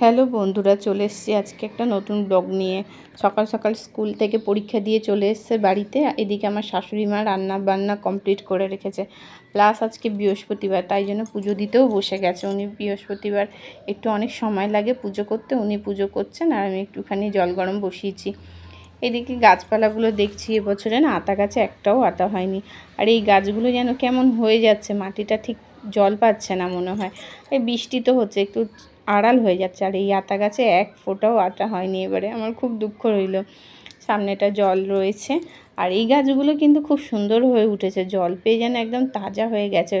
Hello বন্ধুরা, চলে এসেছি আজকে একটা নতুন ব্লগ নিয়ে। সকাল সকাল স্কুল থেকে পরীক্ষা দিয়ে চলে এসছে বাড়িতে। এদিকে আমার শাশুড়ি মা রান্না বান্না কমপ্লিট করে রেখেছে। প্লাস আজকে বৃহস্পতিবার, তাই জন্য পুজো দিতেও বসে গেছে। উনি বৃহস্পতিবার একটু অনেক সময় লাগে পুজো করতে। উনি পুজো করছেন আর আমি একটুখানি জল গরম বসিয়েছি। এদিকে গাছপালাগুলো দেখছি, এবছরে না আতা গাছে একটাও আতা হয়নি। আর এই গাছগুলো যেন কেমন হয়ে যাচ্ছে, মাটিটা ঠিক জল পাচ্ছে না মনে হয়। এই বৃষ্টি তো হচ্ছে, একটু আড়াল হয়ে যাচ্ছে। আর এই আতা গাছে এক ফোঁটাও আটা হয়নি এবারে। আমার খুব দুঃখ রইল। সামনেটা জল রয়েছে। আর এই গাছগুলো কিন্তু খুব সুন্দর হয়ে উঠেছে। জল পেয়ে যেন একদম তাজা হয়ে গেছে।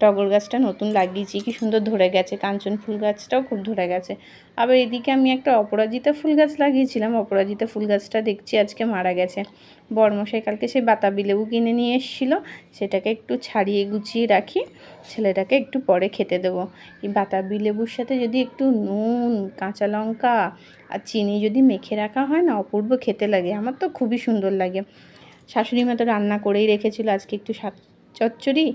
টগর গাছটা নতুন লাগিয়েছি, কি সুন্দর ধরে গেছে। কাঞ্চন ফুল গাছটাও খুব ধরে গেছে। আবার এদিকে আমি একটা অপরাজিতা ফুল গাছ লাগিয়েছিলাম। অপরাজিতা ফুল গাছটা দেখছি আজকে মারা গেছে। বরমশাই কালকে সেই বাতাবি লেবু কিনে নিয়ে এসেছিল। সেটাকে একটু ছাড়িয়ে গুছিয়ে রাখি। ছেলেটাকে একটু পরে খেতে দেবো। এই বাতাবি লেবুর সাথে যদি একটু নুন, কাঁচা লঙ্কা আর চিনি যদি মেখে রাখা হয় না, অপূর্ব খেতে লাগে। আমার তো খুবই সুন্দর লাগে। শাশুড়ি মা তো রান্না করেই রেখেছিল, আজকে একটু সাত চচ্চড়ি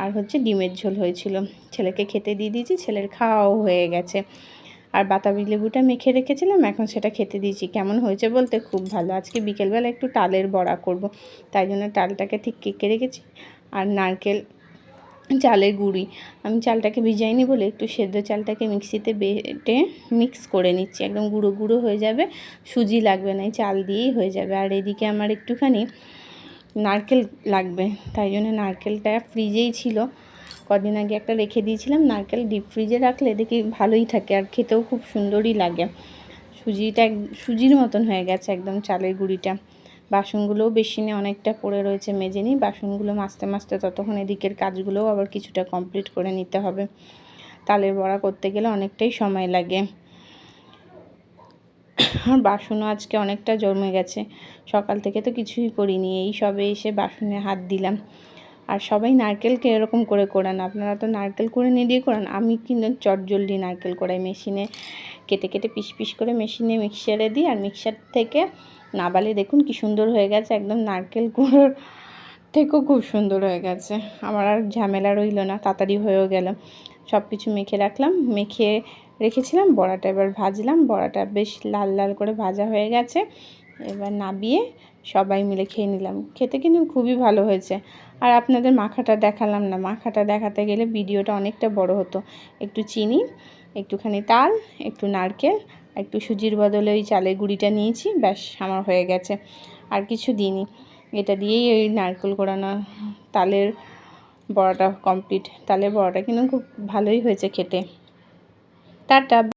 আর হচ্ছে ডিমের ঝোল হয়েছিল। ছেলেকে খেতে দিয়ে দিয়েছি, ছেলের খাওয়াও হয়ে গেছে। আর বাতাবি লেবুটা মেখে রেখেছিলাম, এখন সেটা খেতে দিয়েছি। কেমন হয়েছে বলতে খুব ভালো। আজকে বিকেলবেলা একটু তালের বড়া করব, তাই জন্য তালটাকে ঠিক কেকে রেখেছি। আর নারকেল চালের গুঁড়ি। আমি চালটাকে ভিজাইনি বলে একটু সেদ্ধ চালটাকে মিক্সিতে বেটে মিক্স করে নিচ্ছি। একদম গুঁড়ো গুঁড়ো হয়ে যাবে, সুজি লাগবে না চাল দিয়েই হয়ে যাবে। আর এদিকে আমার একটুখানি নারকেল লাগবে, তাই জন্য নারকেলটা ফ্রিজেই ছিল। কদিন আগে একটা রেখে দিয়েছিলাম, নারকেল ডিপ ফ্রিজে রাখলে দেখি ভালোই থাকে আর খেতেও খুব সুন্দরই লাগে। সুজিটা সুজির মতন হয়ে গেছে একদম চালের গুঁড়িটা। বাসনগুলোও বেশি নেই অনেকটা পড়ে রয়েছে মেজে নিই বাসনগুলো মাজতে মাজতে ততক্ষণ এদিকের কাজগুলোও আবার কিছুটা কমপ্লিট করে নিতে হবে। তালের বড়া করতে গেলে অনেকটাই সময় লাগে। আর বাসনও আজকে অনেকটা জমে গেছে। সকাল থেকে তো কিছুই করিনি, এই সবে এসে বাসনে হাত দিলাম। আর সবাই নারকেলকে এরকম করে করেন। আপনারা তো নারকেল করে নিয়ে দিয়ে করেন। আমি কিন্তু চটজলদি নারকেল করাই মেশিনে। কেটে কেটে পিস পিস করে মেশিনে মিক্সারে দিই। আর মিক্সার থেকে নাবালে দেখুন কি সুন্দর হয়ে গেছে, একদম নারকেল কুড়োর থেকেও খুব সুন্দর হয়ে গেছে। আমার আর ঝামেলা রইল না, তাড়াতাড়ি হয়েও গেল। সব কিছু মেখে রাখলাম, মেখে রেখেছিলাম, বড়াটা এবার ভাজলাম, বড়াটা বেশ লাল লাল করে ভাজা হয়ে গেছে। এবার নাবিয়ে সবাই মিলে খেয়ে নিলাম। খেতে কিন্তু খুবই ভালো হয়েছে। আর আপনাদের মাখাটা দেখালাম না, মাখাটা দেখাতে গেলে ভিডিওটা অনেকটা বড় হতো। একটু চিনি, একটুখানি তাল, একটু নারকেল একটু সুজির বদলে ওই চালের গুঁড়িটা নিয়েছি, ব্যাস আমার হয়ে গেছে। আর কিছু দিইনি। এটা দিয়েই ওই নারকেল কোড়ানো তালের বড়াটা কমপ্লিট তালের বড়াটা কিন্তু খুব ভালোই হয়েছে খেতে। টাটা।